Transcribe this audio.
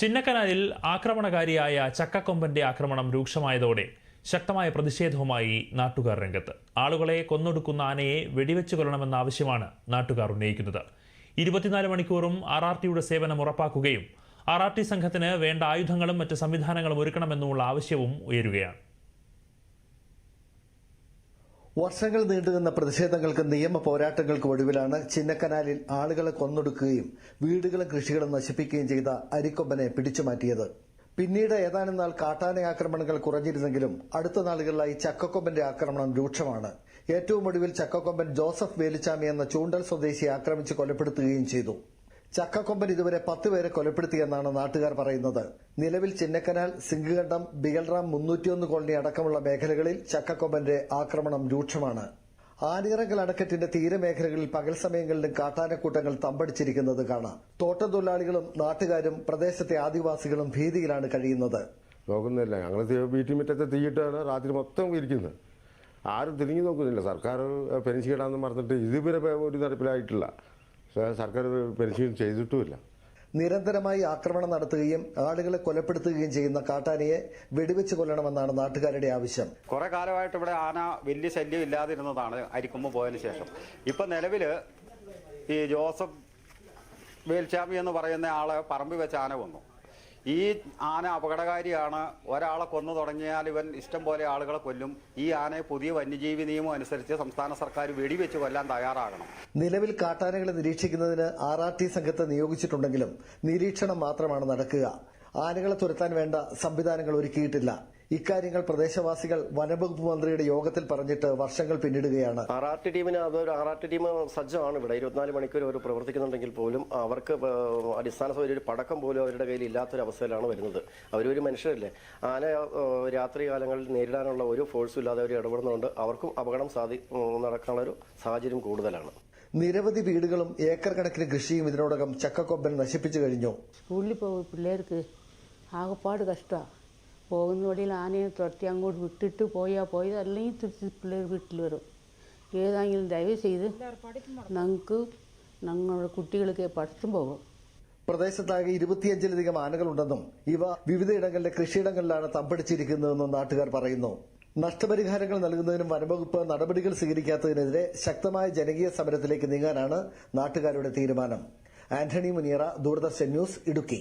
ചിന്നക്കനാലിൽ ആക്രമണകാരിയായ ചക്കക്കൊമ്പന്റെ ആക്രമണം രൂക്ഷമായതോടെ ശക്തമായ പ്രതിഷേധവുമായി നാട്ടുകാർ രംഗത്ത്. ആളുകളെ കൊന്നൊടുക്കുന്ന ആനയെ വെടിവെച്ചു കൊല്ലണമെന്ന ആവശ്യമാണ് നാട്ടുകാർ ഉന്നയിക്കുന്നത്. ഇരുപത്തിനാല് മണിക്കൂറും ആർ ആർ ടിയുടെ സേവനം ഉറപ്പാക്കുകയും ആർ ആർ ടി സംഘത്തിന് വേണ്ട ആയുധങ്ങളും മറ്റ് സംവിധാനങ്ങളും ഒരുക്കണമെന്നുമുള്ള ആവശ്യവും ഉയരുകയാണ്. വർഷങ്ങൾ നീണ്ടുനിന്ന പ്രതിഷേധങ്ങൾക്ക് നിയമ പോരാട്ടങ്ങൾക്ക് ഒടുവിലാണ് ചിന്നക്കനാലിൽ ആളുകളെ കൊന്നൊടുക്കുകയും വീടുകളും കൃഷികളും നശിപ്പിക്കുകയും ചെയ്ത അരിക്കൊമ്പനെ പിടിച്ചുമാറ്റിയത്. പിന്നീട് ഏതാനും നാൾ കാട്ടാന ആക്രമണങ്ങൾ കുറഞ്ഞിരുന്നെങ്കിലും അടുത്ത നാളുകളിലായി ചക്കക്കൊമ്പന്റെ ആക്രമണം രൂക്ഷമാണ്. ഏറ്റവും ഒടുവിൽ ചക്കക്കൊമ്പൻ ജോസഫ് വേലിച്ചാമി എന്ന ചൂണ്ടൽ സ്വദേശിയെ ആക്രമിച്ച് കൊലപ്പെടുത്തുകയും ചെയ്തു. ചക്കക്കൊമ്പൻ ഇതുവരെ പത്ത് പേരെ കൊലപ്പെടുത്തിയെന്നാണ് നാട്ടുകാർ പറയുന്നത്. നിലവിൽ ചിന്നക്കനാൽ സിംഗുകണ്ഠം ബിഗൽറാം മുന്നൂറ്റിയൊന്ന് കോളനി അടക്കമുള്ള മേഖലകളിൽ ചക്കക്കൊമ്പന്റെ ആക്രമണം രൂക്ഷമാണ്. ആനിറങ്കൽ അണക്കെട്ടിന്റെ തീരമേഖലകളിൽ പകൽ സമയങ്ങളിലും കാട്ടാനക്കൂട്ടങ്ങൾ തമ്പടിച്ചിരിക്കുന്നത് കാണാം. തോട്ടം തൊഴിലാളികളും നാട്ടുകാരും പ്രദേശത്തെ ആദിവാസികളും ഭീതിയിലാണ് കഴിയുന്നത്. നോക്കുന്നില്ല ഞങ്ങൾ വീട്ടിൽ മുറ്റത്തെ തീയിട്ടാണ് രാത്രി മൊത്തം ഇരിക്കുന്നത്. ആരും തിരിഞ്ഞു നോക്കുന്നില്ല. സർക്കാർ പെൻഷൻ ഇടാന്ന് പറഞ്ഞിട്ട് ഇതുവരെ ഒരു നടപ്പിലായിട്ടില്ല. പക്ഷേ സർക്കാർ പരിശീലനം ചെയ്തിട്ടുമില്ല. നിരന്തരമായി ആക്രമണം നടത്തുകയും ആളുകളെ കൊലപ്പെടുത്തുകയും ചെയ്യുന്ന കാട്ടാനയെ വെടിവെച്ച് കൊല്ലണമെന്നാണ് നാട്ടുകാരുടെ ആവശ്യം. കുറെ കാലമായിട്ട് ഇവിടെ ആന വലിയ ശല്യം ഇല്ലാതിരുന്നതാണ് അരിക്കുമ്പോൾ പോയതിന് ശേഷം. ഇപ്പൊ നിലവിൽ ഈ ജോസഫ് വേൽച്ചാമി എന്ന് പറയുന്ന ആളെ പറമ്പിൽ വെച്ച് ആന കൊന്നു. ഈ ആന അപകടകാരിയാണ്. ഒരാളെ കൊന്നു തുടങ്ങിയാൽ ഇവൻ ഇഷ്ടം പോലെ ആളുകളെ കൊല്ലും. ഈ ആനയെ പുതിയ വന്യജീവി നിയമം അനുസരിച്ച് സംസ്ഥാന സർക്കാർ വെടിവെച്ച് കൊല്ലാൻ തയ്യാറാകണം. നിലവിൽ കാട്ടാനകളെ നിരീക്ഷിക്കുന്നതിന് ആർ ആർ ടി സംഘത്തെ നിയോഗിച്ചിട്ടുണ്ടെങ്കിലും നിരീക്ഷണം മാത്രമാണ് നടക്കുക. ആനകളെ തുരത്താൻ വേണ്ട സംവിധാനങ്ങൾ ഒരുക്കിയിട്ടില്ല. ഇക്കാര്യങ്ങൾ പ്രദേശവാസികൾ വനംവകുപ്പ് മന്ത്രിയുടെ യോഗത്തിൽ പറഞ്ഞിട്ട് വർഷങ്ങൾ പിന്നിടുകയാണ്. ആർ ആർ ടി ടീമിന് അതൊരു ആർ ആർ ടി ടീം സജ്ജമാണ്. ഇവിടെ ഇരുപത്തിനാല് മണിക്കൂർ അവർ പ്രവർത്തിക്കുന്നുണ്ടെങ്കിൽ പോലും അവർക്ക് അടിസ്ഥാന സൗകര്യം ഒരു പടക്കം പോലും അവരുടെ കയ്യിൽ ഇല്ലാത്തൊരു അവസ്ഥയിലാണ് വരുന്നത്. അവരൊരു മനുഷ്യരല്ലേ? ആന രാത്രി കാലങ്ങളിൽ നേരിടാനുള്ള ഒരു ഫോഴ്സും ഇല്ലാതെ അവർ ഇടപെടുന്നതുകൊണ്ട് അവർക്കും അപകടം സാധി നടക്കാനുള്ള ഒരു സാഹചര്യം കൂടുതലാണ്. നിരവധി വീടുകളും ഏക്കർ കണക്കിന് കൃഷിയും ഇതിനോടകം ചക്കക്കൊമ്പൻ നശിപ്പിച്ചു കഴിഞ്ഞു. സ്കൂളിൽ പോകും പിള്ളേർക്ക് ആകപ്പാട് കഷ്ടമാണ് പോകുന്ന വഴിയിൽ ആനയെ തുരത്തി അങ്ങോട്ട് വിട്ടിട്ട് പോയാൽ പോയത് അല്ലെങ്കിൽ തിരിച്ച് പിള്ളേർ വീട്ടിൽ വരും. ഏതാണെങ്കിലും ദയവ് ചെയ്ത് ഞങ്ങൾക്ക് ഞങ്ങളുടെ കുട്ടികൾക്ക് പഠിത്തം പോകും. പ്രദേശത്താകെ ഇരുപത്തിയഞ്ചിലധികം ആനകളുണ്ടെന്നും ഇവ വിവിധയിടങ്ങളിലെ കൃഷിയിടങ്ങളിലാണ് തമ്പടിച്ചിരിക്കുന്നതെന്നും നാട്ടുകാർ പറയുന്നു. നഷ്ടപരിഹാരങ്ങൾ നൽകുന്നതിനും വനംവകുപ്പ് നടപടികൾ സ്വീകരിക്കാത്തതിനെതിരെ ശക്തമായ ജനകീയ സമരത്തിലേക്ക് നീങ്ങാനാണ് നാട്ടുകാരുടെ തീരുമാനം. ആന്റണി മുനിയറ ദൂരദർശൻ ന്യൂസ് ഇടുക്കി.